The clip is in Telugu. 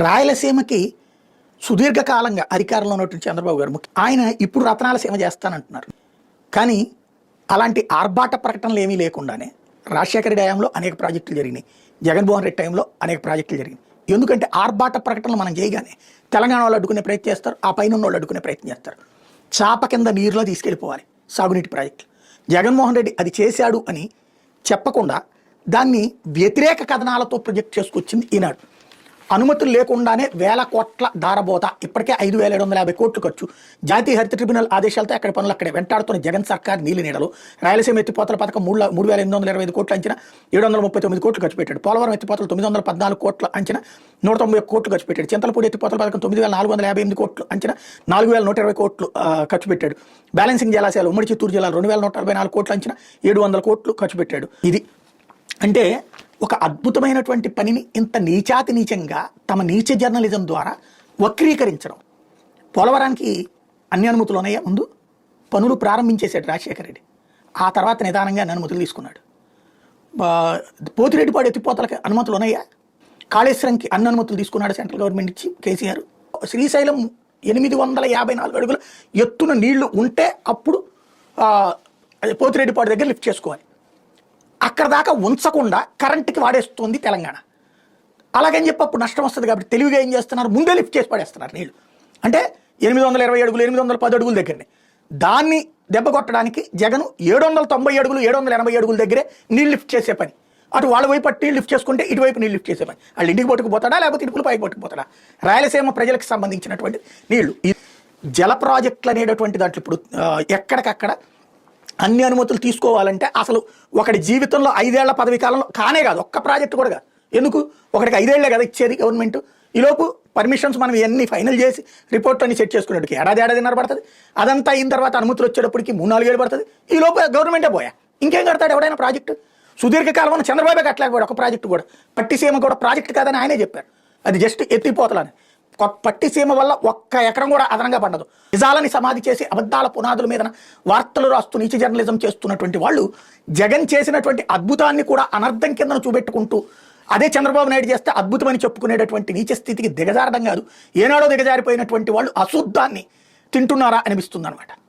రాయలసీమకి సుదీర్ఘకాలంగా అధికారంలో ఉన్నటువంటి చంద్రబాబు గారు ఆయన ఇప్పుడు రత్నాల సీమ చేస్తానంటున్నారు. కానీ అలాంటి ఆర్భాట ప్రకటనలు ఏమీ లేకుండానే రాజశేఖర రెడ్డి అనేక ప్రాజెక్టులు జరిగినాయి. జగన్మోహన్ రెడ్డి టైంలో అనేక ప్రాజెక్టులు జరిగినాయి. ఎందుకంటే ఆర్భాట ప్రకటనలు మనం చేయగానే తెలంగాణ వాళ్ళు అడ్డుకునే ప్రయత్నం చేస్తారు ఆ పైన ఉన్న వాళ్ళు అడ్డుకునే ప్రయత్నం చేస్తారు. చాప కింద నీరులో తీసుకెళ్ళిపోవాలి సాగునీటి ప్రాజెక్టులు. జగన్మోహన్ రెడ్డి అది చేశాడు అని చెప్పకుండా దాన్ని వ్యతిరేక కథనాలతో ప్రొజెక్ట్ చేసుకొచ్చింది ఈనాడు. అనుమతులు లేకుండానే వేల కోట్ల దారబోత ఇప్పటికే ఐదు వేల ఏడు వందల యాభై కోట్లు ఖర్చు. జాతీయ హరిత ట్రిబ్యునల్ ఆదేశాలతో అక్కడ పనులు అక్కడే. వెంటాడుతున్న జగన్ సర్కార్ నీలి నీడలు. రాయలసీమ ఎత్తిపోతల పథకం మూడు మూడు వేల ఎనిమిది వందల ఇరవై ఐదు కోట్లు అంచనా ఏడు వందల ముప్పై తొమ్మిది కోట్లు ఖర్చు పెట్టాడు. పోలవరం ఎత్తిపోతలు తొమ్మిది వందల పద్నాలుగు కోట్ల అంచనా నూట తొంభై ఒక్క కోట్లు ఖర్చు పెట్టాడు. చింతలపూడి ఎత్తిపోతల పథకం తొమ్మిది వేల నాలుగు వందల యాభై ఎనిమిది కోట్లు అంచనా నాలుగు వేల నూట ఇరవై కోట్లు ఖర్చు పెట్టాడు. బ్యాలెన్సింగ్ జలాశయాలు ఉమ్మడి చిత్తూరు జిల్లా రెండు వేల నూట అరవై నాలుగు కోట్లు అంచనా ఏడు వందల కోట్లు ఖర్చు పెట్టాడు. ఇది అంటే ఒక అద్భుతమైనటువంటి పనిని ఇంత నీచాతి నీచంగా తమ నీచ జర్నలిజం ద్వారా వక్రీకరించడం. పోలవరానికి అన్ని అనుమతులు ఉన్నాయా ముందు? పనులు ప్రారంభించేశాడు రాజశేఖర రెడ్డి. ఆ తర్వాత నిదానంగా అన్ని అనుమతులు తీసుకున్నాడు. పోతిరెడ్డిపాడు ఎత్తిపోతలకి అనుమతులు ఉన్నాయా కాళేశ్వరంకి అన్ని అనుమతులు తీసుకున్నాడు సెంట్రల్ గవర్నమెంట్ ఇచ్చి కేసీఆర్. శ్రీశైలం ఎనిమిది వందల యాభై నాలుగు అడుగుల ఎత్తున నీళ్ళు ఉంటే అప్పుడు అది పోతిరెడ్డిపాడు దగ్గర లిఫ్ట్ చేసుకోవాలి. అక్కడ దాకా ఉంచకుండా కరెంట్కి వాడేస్తుంది తెలంగాణ. అలాగని చెప్పి అప్పుడు నష్టం వస్తుంది కాబట్టి తెలివిగా ఏం చేస్తున్నారు? ముందే లిఫ్ట్ చేసి పడేస్తున్నారు నీళ్ళు అంటే ఎనిమిది వందల ఇరవై అడుగులు ఎనిమిది వందల పది అడుగుల దగ్గరనే. దాన్ని దెబ్బ కొట్టడానికి జగన్ ఏడు వందల తొంభై అడుగులు ఏడు వందల ఎనభై అడుగుల దగ్గరే నీళ్ళు లిఫ్ట్ చేసే పని. అటు వాళ్ళ వైపు అటు లిఫ్ట్ చేసుకుంటే ఇటువైపు నీళ్ళు లిఫ్ట్ చేసే పని. వాళ్ళు ఇంటికి పట్టుకుపోతాడా లేకపోతే ఇటుకులు పైకి పట్టుకుపోతాడా రాయలసీమ ప్రజలకు సంబంధించినటువంటి నీళ్ళు. జల ప్రాజెక్టులు అనేటటువంటి దాంట్లో ఇప్పుడు ఎక్కడికక్కడ అన్ని అనుమతులు తీసుకోవాలంటే అసలు ఒకటి జీవితంలో ఐదేళ్ళ పదవి కాలంలో కానే కాదు ఒక్క ప్రాజెక్ట్ కూడా కాదు. ఎందుకు? ఒకటికి ఐదేళ్ళే కదా ఇచ్చేది గవర్నమెంట్. ఈలోపు పర్మిషన్స్ మనం ఇవన్నీ ఫైనల్ చేసి రిపోర్ట్ అన్ని సెట్ చేసుకునేటికి ఏడాది ఏడాదిన్నర పడుతుంది. అదంతా అయిన తర్వాత అనుమతులు వచ్చేటప్పటికి మూడు నాలుగేళ్ళు పడుతుంది. ఈలోపు గవర్నమెంటే పోయా. ఇంకేం కడతాడు ఎవడైనా ప్రాజెక్టు? సుదీర్ఘకాలం ఉన్న చంద్రబాబు కట్టలేకపోయాడు ఒక ప్రాజెక్టు కూడా. పట్టిసీమ కూడా ప్రాజెక్ట్ కాదని ఆయనే చెప్పారు. అది జస్ట్ ఎత్తిపోతలని. పట్టిసీమ వల్ల ఒక్క ఎకరం కూడా అదనంగా పండదు. నిజాలని సమాధి చేసి అబద్ధాల పునాదుల మీద వార్తలు రాస్తూ నీచ జర్నలిజం చేస్తున్నటువంటి వాళ్ళు జగన్ చేసినటువంటి అద్భుతాన్ని కూడా అనర్థం కింద చూపెట్టుకుంటూ అదే చంద్రబాబు నాయుడు చేస్తే అద్భుతమని చెప్పుకునేటటువంటి నీచ స్థితికి దిగజారడం కాదు. ఏనాడో దిగజారిపోయినటువంటి వాళ్ళు అశుద్ధాన్ని తింటున్నారా అనిపిస్తుంది అనమాట